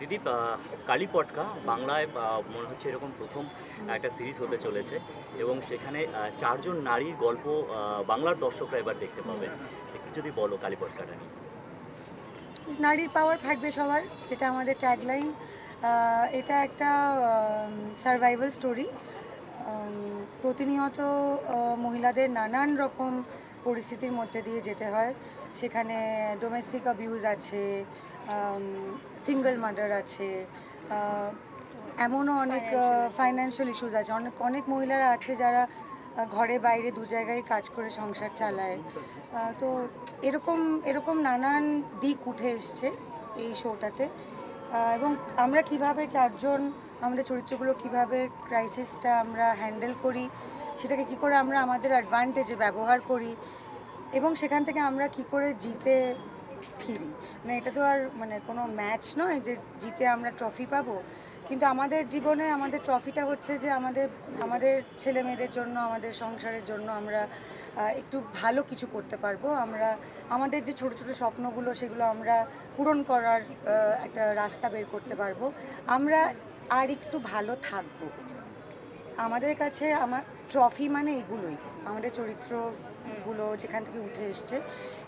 দিদি কালী পটকা বাংলায় মনে হচ্ছে এরকম প্রথম একটা সিরিজ হতে চলেছে এবং সেখানে চারজন নারীর গল্প বাংলার দর্শকরা এবার দেখতে পাবে। একটু যদি বলো কালী পটকাটা নিয়ে। নারীর পাওয়ার থাকবে সবার, এটা আমাদের ট্যাগলাইন এটা একটা সার্ভাইভাল স্টোরি প্রতিনিয়ত মহিলাদের নানান রকম পরিস্থিতির মধ্যে দিয়ে যেতে হয়। সেখানে ডোমেস্টিক অ্যাবিউজ আছে সিঙ্গল মাদার আছে এমনও অনেক ফাইন্যান্সিয়াল ইস্যুস আছে। অনেক অনেক মহিলারা আছে যারা ঘরে বাইরে দু জায়গায় কাজ করে সংসার চালায়। তো এরকম এরকম নানান দিক উঠে এসছে এই শোটাতে এবং আমরা কীভাবে চারজন আমাদের চরিত্রগুলো কীভাবে ক্রাইসিসটা আমরা হ্যান্ডেল করি সেটাকে কি করে আমরা আমাদের অ্যাডভান্টেজে ব্যবহার করি এবং সেখান থেকে আমরা কি করে জিতে ফিরি? মানে এটা তো আর মানে কোনো ম্যাচ নয় যে জিতে আমরা ট্রফি পাবো। কিন্তু আমাদের জীবনে আমাদের ট্রফিটা হচ্ছে যে আমাদের আমাদের ছেলে মেয়েদের জন্য, আমাদের সংসারের জন্য আমরা একটু ভালো কিছু করতে পারব। আমরা, আমাদের যে ছোট ছোট স্বপ্নগুলো সেগুলো আমরা পূরণ করার একটা রাস্তা বের করতে পারব। আমরা আর একটু ভালো থাকব। আমাদের কাছে আমার ট্রফি মানে এগুলোই। আমাদের চরিত্রগুলো যেখান থেকে উঠে এসছে।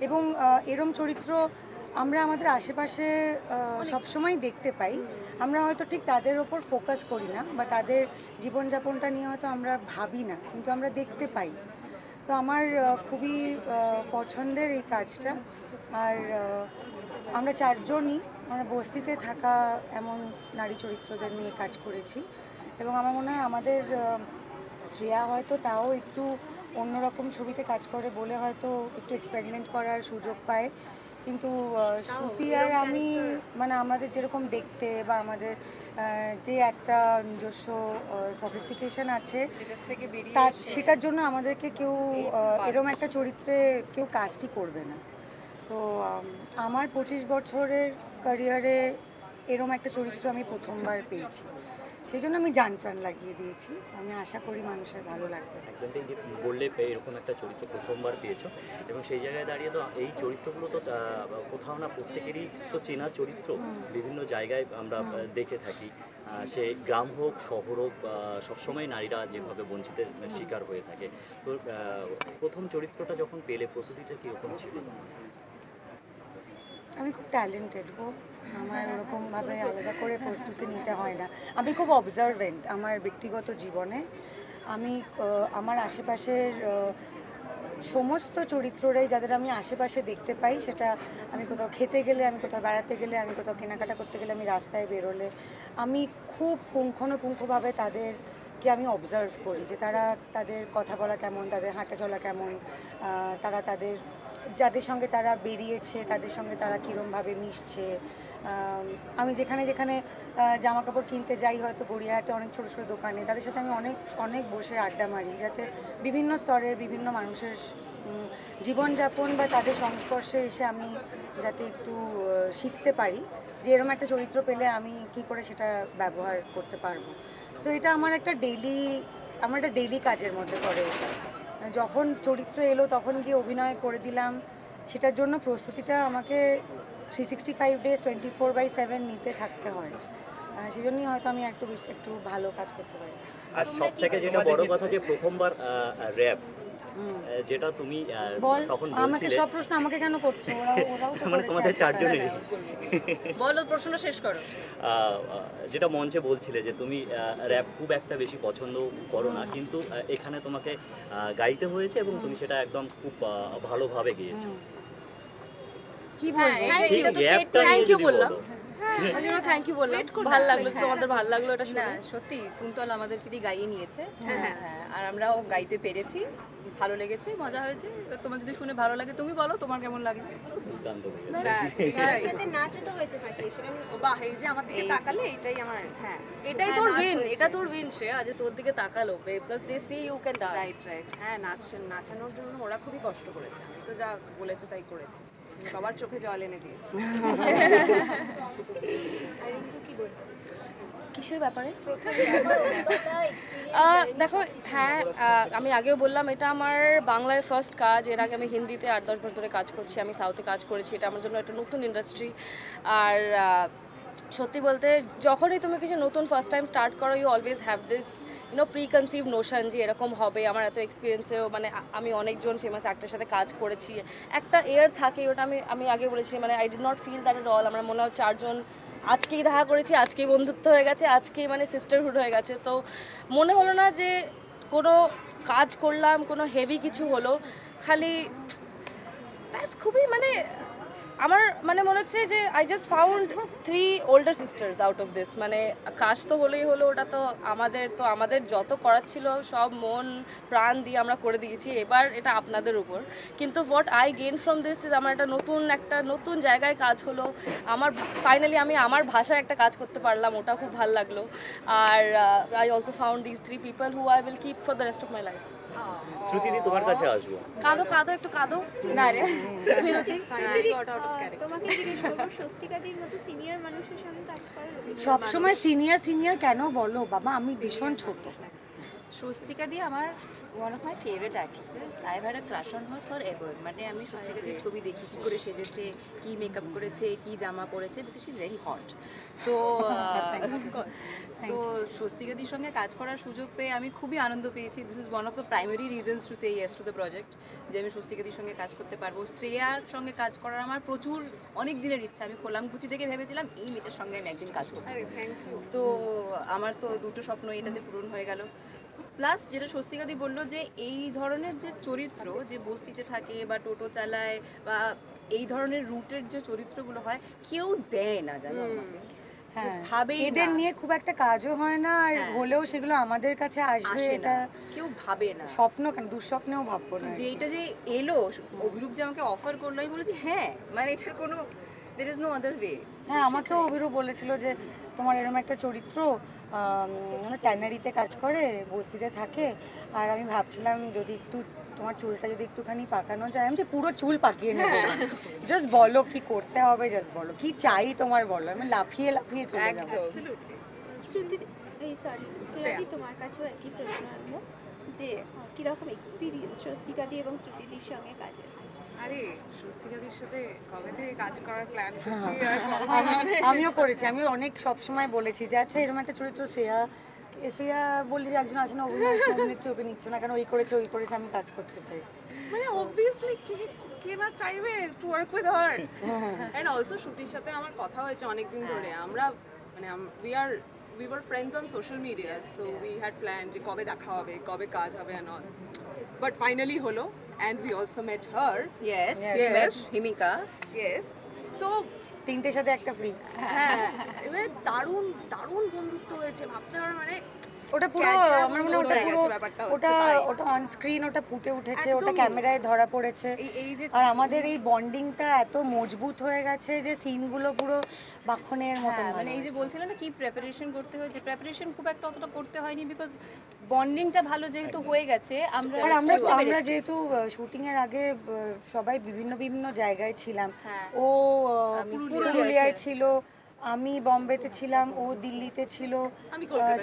এবং এরম চরিত্র আমরা আমাদের আশেপাশে সবসময় দেখতে পাই। আমরা হয়তো ঠিক তাদের ওপর ফোকাস করি না বা তাদের জীবনযাপনটা নিয়ে হয়তো আমরা ভাবি না কিন্তু আমরা দেখতে পাই। তো আমার খুবই পছন্দের এই কাজটা। আর আমরা চারজনই আমরা বস্তিতে থাকা এমন নারী চরিত্রদের নিয়ে কাজ করেছি। এবং আমার মনে হয় আমাদের শ্রেয়া হয়তো তাও একটু অন্যরকম ছবিতে কাজ করে বলে হয়তো একটু এক্সপেরিমেন্ট করার সুযোগ পায়। কিন্তু শ্রুতি আর আমি মানে আমাদের যেরকম দেখতে বা আমাদের যে একটা নিজস্ব সফিস্টিকেশন আছে তার সেটার জন্য আমাদেরকে কেউ এরম একটা চরিত্রে কেউ কাজটি করবে না। তো আমার পঁচিশ বছরের ক্যারিয়ারে এরম একটা চরিত্র আমি প্রথমবার পেয়েছি। সেই জন্য আমি জান প্রাণ লাগিয়ে দিয়েছি। আমি আশা করি মানুষের ভালো লাগবে। একদম যে বললে এরকম একটা চরিত্র প্রথমবার পেয়েছ এবং সেই জায়গায় দাঁড়িয়ে তো এই চরিত্রগুলো তো কোথাও না প্রত্যেকেরই তো চেনা চরিত্র। বিভিন্ন জায়গায় আমরা দেখে থাকি। সে গ্রাম হোক শহর হোক সবসময় নারীরা যেভাবে বঞ্চিতের শিকার হয়ে থাকে। তো প্রথম চরিত্রটা যখন পেলে প্রস্তুতিটা কীরকম ছিল আমি খুব ট্যালেন্টেড গো। আমার ওরকমভাবে আলাদা করে প্রস্তুতি নিতে হয় না। আমি খুব অবজারভেন্ট আমার ব্যক্তিগত জীবনে। আমি আমার আশেপাশের সমস্ত চরিত্ররাই যাদের আমি আশেপাশে দেখতে পাই, সেটা আমি কোথাও খেতে গেলে, আমি কোথাও বেড়াতে গেলে, আমি কোথাও কেনাকাটা করতে গেলে আমি রাস্তায় বেরোলে, আমি খুব পুঙ্খানুপুঙ্খভাবে তাদেরকে আমি অবজার্ভ করি যে তারা তাদের কথা বলা কেমন, তাদের হাঁটা চলা কেমন তারা তাদের, যাদের সঙ্গে তারা বেরিয়েছে, তাদের সঙ্গে তারা কীরমভাবে মিশছে আম, যেখানে যেখানে জামা কাপড় কিনতে যাই হয়তো গড়িয়াহাটে অনেক ছোটো ছোটো দোকানে তাদের সাথে আমি অনেক অনেক বসে আড্ডা মারি যাতে বিভিন্ন স্তরের বিভিন্ন মানুষের জীবনযাপন বা তাদের সংস্পর্শে এসে আমি যাতে একটু শিখতে পারি যে এরকম একটা চরিত্র পেলে আমি কি করে সেটা ব্যবহার করতে পারব। তো এটা আমার একটা ডেইলি আমার একটা ডেইলি কাজের মধ্যে পড়ে যখন চরিত্র এলো তখন গিয়ে অভিনয় করে দিলাম সেটার জন্য প্রস্তুতিটা আমাকে three sixty five days twenty four by seven নিতে থাকতে হয়। সেই জন্যই হয়তো আমি একটু বেশি একটু ভালো কাজ করতে পারি। আর সব থেকে যেটা বড় কথা যে প্রথমবার র্যাপ যেটা তুমি তখন আমাকে সব প্রশ্ন আমাকে কেন করছ? ওরা ওরাও তো মানে তোমাদের একটা চারজনেরই। time। বলো প্রশ্ন শেষ করো। যেটা মঞ্চে বলছিলে যে তুমি র্যাপ খুব একটা বেশি পছন্দ করো না কিন্তু এখানে তোমাকে গাইতে হয়েছে এবং তুমি সেটা একদম খুব ভালোভাবে গিয়েছো। বললাম। ওই জন্য থ্যাংক ইউ বললাম। ভালো লাগল হ্যাঁ। তোমাদের ভালো লাগল এটা শুনে। সত্যি কুন্তল আমাদেরকে দিয়ে গাইয়ে নিয়েছে। হ্যাঁ, হ্যাঁ। হ্যাঁ। আর আমরাও গাইতে পেরেছি। ভালো লেগেছে মজা হয়েছে। তোমার যদি শুনে ভালো লাগে তুমি বলো তোমার কেমন লাগল? দুর্দান্ত হয়ে গেছে। ব্যাস, এটাই। সাথে নাচও তো হয়েছে পার্টি সেটা নিয়ে ও বাহ এই যে আমার দিকে তাকালে এটাই আমার হ্যাঁ এটাই হ্যাঁ, তোর উইন এটা তোর উইন সে আজ তোর দিকে তাকালো they see you can dance right right হ্যাঁ নাচ নাচানোর জন্য ওরা খুবই কষ্ট করেছে। আমি তো যা বলেছে তাই করেছি। সবার চোখে জল এনে দিয়েছি। কিসের ব্যাপারে? দেখো হ্যাঁ আমি আগেও বললাম এটা আমার বাংলায় ফার্স্ট কাজ। এর আগে আমি হিন্দিতে আট দশ বছর ধরে কাজ করছি আমি সাউথে কাজ করেছি। এটা আমার জন্য একটা নতুন ইন্ডাস্ট্রি আর সত্যি বলতে যখনই তুমি কিছু নতুন ফার্স্ট টাইম স্টার্ট করো you always have this you know preconceive notion যে এরকম হবে, আমার এত এক্সপিরিয়েন্সেও মানে আমি অনেকজন ফেমাস অ্যাক্টরের সাথে কাজ করেছি। একটা এয়ার থাকে, ওটা আমি আমি আগে বলেছি মানে I did not feel that at all আমরা মনে হয় চারজন আজকেই দেখা করেছি, আজকেই বন্ধুত্ব হয়ে গেছে, আজকেই মানে সিস্টারহুড হয়ে গেছে। তো মনে হলো না যে কোনো কাজ করলাম, কোনো হেভি কিছু হলো, খালি ব্যাস খুবই মানে আমার মানে মনে হচ্ছে যে I just found three older sisters out of this মানে কাজ তো হলেই হলো, ওটা তো আমাদের তো আমাদের যত করার ছিল সব মন, প্রাণ দিয়ে আমরা করে দিয়েছি, এবার এটা আপনাদের উপর। কিন্তু what I gain from this is আমার একটা নতুন একটা নতুন জায়গায় কাজ হলো। আমার ফাইনালি আমি আমার ভাষায় একটা কাজ করতে পারলাম, ওটা খুব ভালো লাগল। আর I also found this three people who I will keep for the rest of my life শ্রুতিদি তোমার কাছে আসব। কাঁদো কাঁদো, একটু কাঁদো। না রে। সবসময় সিনিয়র সিনিয়র কেন বলো? বাবা, আমি ভীষণ ছোট। স্বস্তিকা দিয়ে আমার one of my favourite actresses I had a crush on her for ever মানে আমি স্বস্তিকা দিয়ে ছবি দেখি কী করে সেজেছে কী মেকআপ করেছে কী জামা পরেছে বিকজ ইজ ভেরি হট তো তো স্বস্তিকাদির সঙ্গে কাজ করার সুযোগ পেয়ে আমি খুবই আনন্দ পেয়েছি। This is one of the primary reasons to say yes to the project যে আমি স্বস্তিকাদির সঙ্গে কাজ করতে পারব। শ্রেয়ার সঙ্গে কাজ করার আমার প্রচুর অনেক দিনের ইচ্ছা। আমি কোলামকুচি থেকে ভেবেছিলাম এই মেয়েটার সঙ্গে আমি একদিন কাজ করব। তো আমার তো দুটো স্বপ্ন এটাতে পূরণ হয়ে গেল। প্লাস যেটা স্বস্তিকাদি বলল যে এই ধরনের যে চরিত্র যে বস্তিতে থাকে বা টোটো চালায় বা এই ধরনের রুটের যে চরিত্রগুলো হয় কেউ দেয় না জানো আমাকে। হ্যাঁ। ভাবেই এদের নিয়ে খুব একটা কাজও হয় না আর হ্যাঁ। হলেও সেগুলো আমাদের কাছে আসবে আসে এটা কেউ ভাবে না। স্বপ্ন কেন? দুঃস্বপ্নেও ভাববো না যেটা যে এলো অভিরূপ যে আমাকে অফার করল আমি বলেছি হ্যাঁ মানে এটার কোনো there is no other way হ্যাঁ আমাকেও অভিরূপ বলেছিল যে তোমার এরকম একটা চরিত্র মানে ট্যানারিতে কাজ করে বস্তিতে থাকে। আর আমি ভাবছিলাম যদি একটু তোমার চুলটা যদি একটুখানি পাকানো যায় আমি যে পুরো চুল পাকিয়ে নেব। জাস্ট বলো কি করতে হবে জাস্ট বলো। কি চাই তোমার বলো? আমি লাফিয়ে লাফিয়ে চলে যাব। এই তোমার কাছেও একই প্রশ্ন আনব যে কীরকম এক্সপিরিয়েন্স স্বস্তিকাদি এবং শ্রুতিদির সঙ্গে কাজের? আরে স্বস্তিকাদির সাথে কবে থেকে কাজ করার প্ল্যান হ্যাঁ, করছি কবে আমি- আমিও করেছি আমি অনেক সবসময় বলেছি যে আচ্ছা এরকম একটা চরিত্র শ্রেয়া শ্রেয়া বললি যে একজন আছে না অভিনয় ওকে নিচ্ছ না কেন ওই করেছে ওই করেছে আমি কাজ করতে চাই। মানে অবভিয়াসলি কে কে না চাইবে to work with her and also শ্রুতির সাথে আমার কথা হয়েছে অনেক দিন ধরে আমরা মানে we are we were friends on social media so we had plan যে কবে দেখা হবে কবে কাজ হবে অ্যান্ড অল বাট ফাইনালি হলো and we also met her. Yes, Yes. Yes Himika yes so তিনটের সাথে একটা ফ্রি হ্যাঁ এবারে দারুণ দারুণ বন্ধুত্ব হয়েছে ভাবতে পারো মানে ওটা পুরো আমার মনে ওটা পুরো ওটা ওটা অন স্ক্রিন ওটা ফুটে উঠেছে ওটা ক্যামেরায় ধরা পড়েছে। এই এই যে আর আমাদের এই বন্ডিংটা এত মজবুত হয়ে গেছে যে সিনগুলো পুরো বাক্ষণের মতন হ্যাঁ, মানে এই যে বলছিলাম না কি প্রিপারেশন করতে হয়েছে প্রিপারেশন খুব একটা অতটা করতে হয়নি বিকজ বন্ডিংটা ভালো যেহেতু হয়ে গেছে আমরা আর আমরা আমরা যেহেতু শুটিং এর আগে সবাই বিভিন্ন বিভিন্ন জায়গায় ছিলাম। হ্যাঁ। ও পুরুলিয়ায় ছিল আমি বম্বেতে ছিলাম ও দিল্লিতে ছিল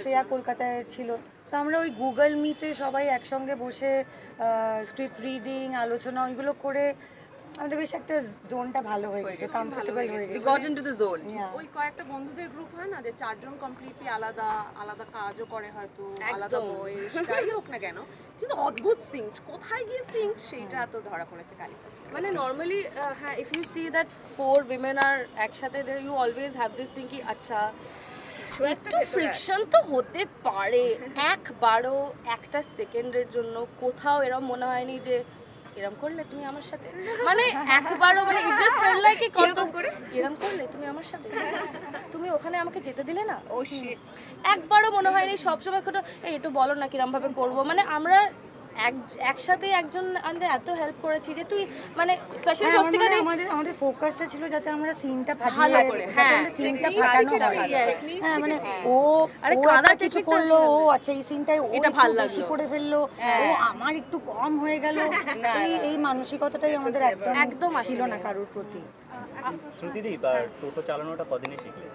শ্রেয়া কলকাতায় ছিল। তো আমরা ওই গুগল মিটে সবাই একসঙ্গে বসে স্ক্রিপ্ট রিডিং আলোচনা ওইগুলো করে আমাদের বেশ একটা জোনটা ভালো হয়ে গেছে কমফোর্টেবল হয়ে গেছে। got into the zone. Yeah. ওই কয়েকটা বন্ধুদের গ্রুপ হয় না যে চারজন কমপ্লিটলি আলাদা আলাদা কাজও করে হয়তো আলাদা। যাই হোক না কেন। কিন্তু অদ্ভুত সিঙ্ক কোথায় গিয়ে সিঙ্ক সেইটা তো ধরা পড়েছে কালীপদ মানে নর্মালি হ্যাঁ if you see that four women আর একসাথে you always have this thing কি আচ্ছা একটু ফ্রিকশন তো হতে পারে। একবারও একটা সেকেন্ডের জন্য কোথাও এরম মনে হয়নি যে এরম করলে তুমি আমার সাথে মানে একবারও মানে ইট জাস্ট ফেল লাইক কীরকম করে? এরম করলে তুমি আমার সাথে তুমি ওখানে আমাকে যেতে দিলে না? ও শিট একবারও মনে হয়নি সবসময় কোনো এই একটু বলো না কিরম ভাবে করব। মানে আমরা এক একসাথে একজন আমাদের এত হেল্প করেছি যে তুই মানে স্পেশালি স্বস্তিকা দি- আমাদের আমাদের ফোকাসটা ছিল যাতে আমরা সিনটা ভালো ফাটিয়ে করে, হ্যাঁ। সিনটা ফাটানো হয়। মানে ও আরে কাঁদার কিছু করল ও আচ্ছা এই সিনটায় ও এটা একটু ভালো বেশি লাগল। করে ফেলল ও হ্যাঁ। আমার একটু কম হয়ে গেল। এই এই মানসিকতাটাই আমাদের একদম একদম ছিল না কারোর প্রতি। শ্রুতিদি বা টোটো চালানোটা কদিনে শিখলে?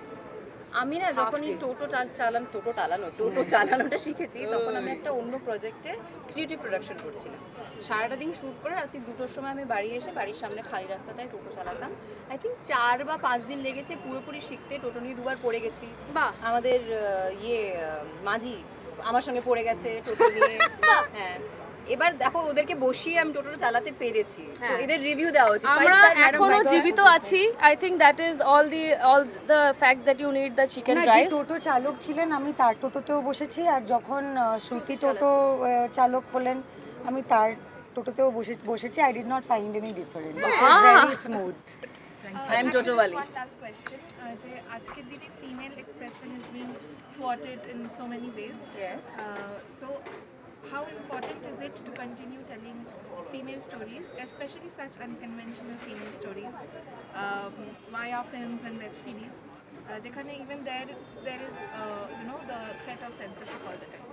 আমি না যখন এই টোটো চাল- চালানো টোটো চালানো টোটো চালানোটা শিখেছি তখন আমি একটা অন্য প্রজেক্টে ক্রিয়েটিভ প্রোডাকশন করছিলাম। সারাটা দিন শ্যুট করে রাত্রি দুটোর সময় আমি বাড়ি এসে বাড়ির সামনে খালি রাস্তাটায় টোটো চালাতাম। আই থিঙ্ক চার বা পাঁচ দিন লেগেছে পুরোপুরি শিখতে টোটো নিয়ে দুবার পড়ে গেছি। বা আমাদের ইয়ে মাঝি আমার সঙ্গে পড়ে গেছে টোটো নিয়ে। হ্যাঁ। এবার দেখো ওদেরকে বসিয়ে আমি টোটোটা চালাতে পেরেছি হ্যাঁ। এদের রিভিউ দেওয়া উচিত আমরা এখনও জীবিত আছি I think that is all the all the facts that you need that she can না যে ড্রাইভ টোটো চালক ছিলেন আমি তার টোটোতেও বসেছি আর যখন শ্রুতি টোটো চালক হলেন আমি তার টোটোতেও বসে বসেছি I did not find any difference very smooth I am Toto Wali. One last question. Uh, যে আজকের দিনে expression is being thwarted in so many ways. Yes. Uh, so how important is it to continue telling female stories, especially such unconventional female stories, um, via films and web series, uh, যেখানে even there there is uh, you know the threat of censorship all the time.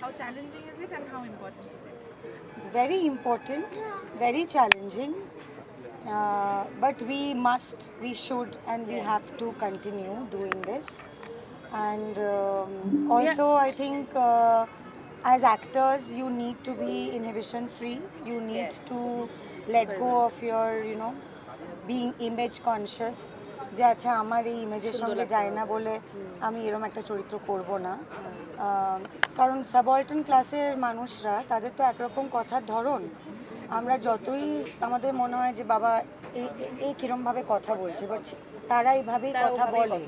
How challenging is it and how important is it? very important, very challenging. Uh, but we must, we should, and we have to continue doing this. And um, also, I think uh, as actors, you need to be inhibition free. You need Yes. to let go of your, you know, being image conscious. যে আচ্ছা আমার এই ইমেজের সঙ্গে যায় না বলে আমি এরকম একটা চরিত্র করব না। কারণ সাবঅল্টার্ন ক্লাসের মানুষরা তাদের তো একরকম কথার ধরন। আমরা যতই আমাদের মনে হয় যে বাবা এ- এ- এ কিরমভাবে কথা বলছে? বাট তারা এইভাবেই কথা বলে।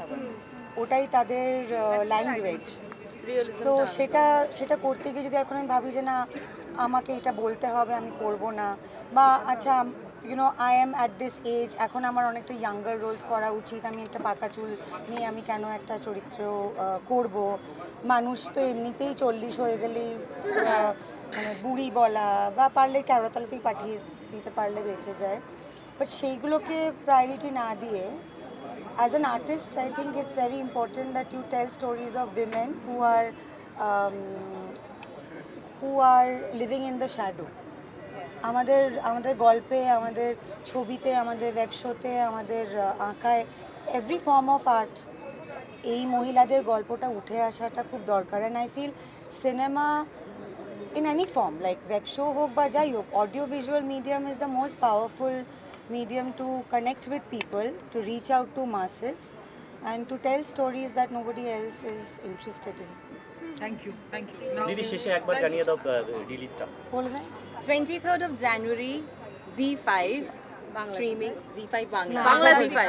ওটাই তাদের ল্যাঙ্গুয়েজ তো সেটা সেটা করতে গিয়ে যদি এখন আমি ভাবি যে না আমাকে এটা বলতে হবে আমি করব না বা আচ্ছা you know I am at this age এখন আমার অনেকটা ইয়াঙ্গার রোলস করা উচিত আমি একটা পাকা চুল নিয়ে আমি কেন একটা চরিত্র করব? মানুষ তো এমনিতেই চল্লিশ হয়ে গেলেই মানে বুড়ি বলা বা পারলে ক্যারোতালকেই পাঠিয়ে দিতে পারলে বেঁচে যায়। বাট সেইগুলোকে প্রায়োরিটি না দিয়ে as an artist, I think it's very important that you tell stories of women who are um, who are living in the shadow. আমাদের আমাদের গল্পে আমাদের ছবিতে আমাদের ব্যবসাতে আমাদের আঁকায় এভরি ফর্ম অফ আর্ট এই মহিলাদের গল্পটা উঠে আসাটা খুব দরকার and I feel cinema in any form like ব্যবসাও হোক বা যাই হোক audio visual medium is the most powerful medium to connect with people, to reach out to masses, and to tell stories that nobody else is interested in. দিদি শেষে একবার জানিয়ে দাও রিলিজটা বলে দেয় twenty third of January Zee five streaming Zee five Bangla Bangla Z5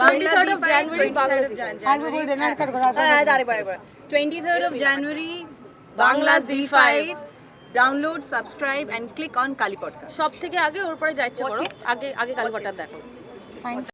23rd of January, Bangla Z5 আরেকবার বলে দেন আরেকবার করে, আরেকবার হ্যাঁ, বলে দেন। আরেকবার আরেকবার twenty third of January Bangla Bangla Zee Z5 five download subscribe and click on Kali podcast সব থেকে আগে ওর পরে যাচ্ছে বড় আগে আগে কালী পটকা দেখো। Thank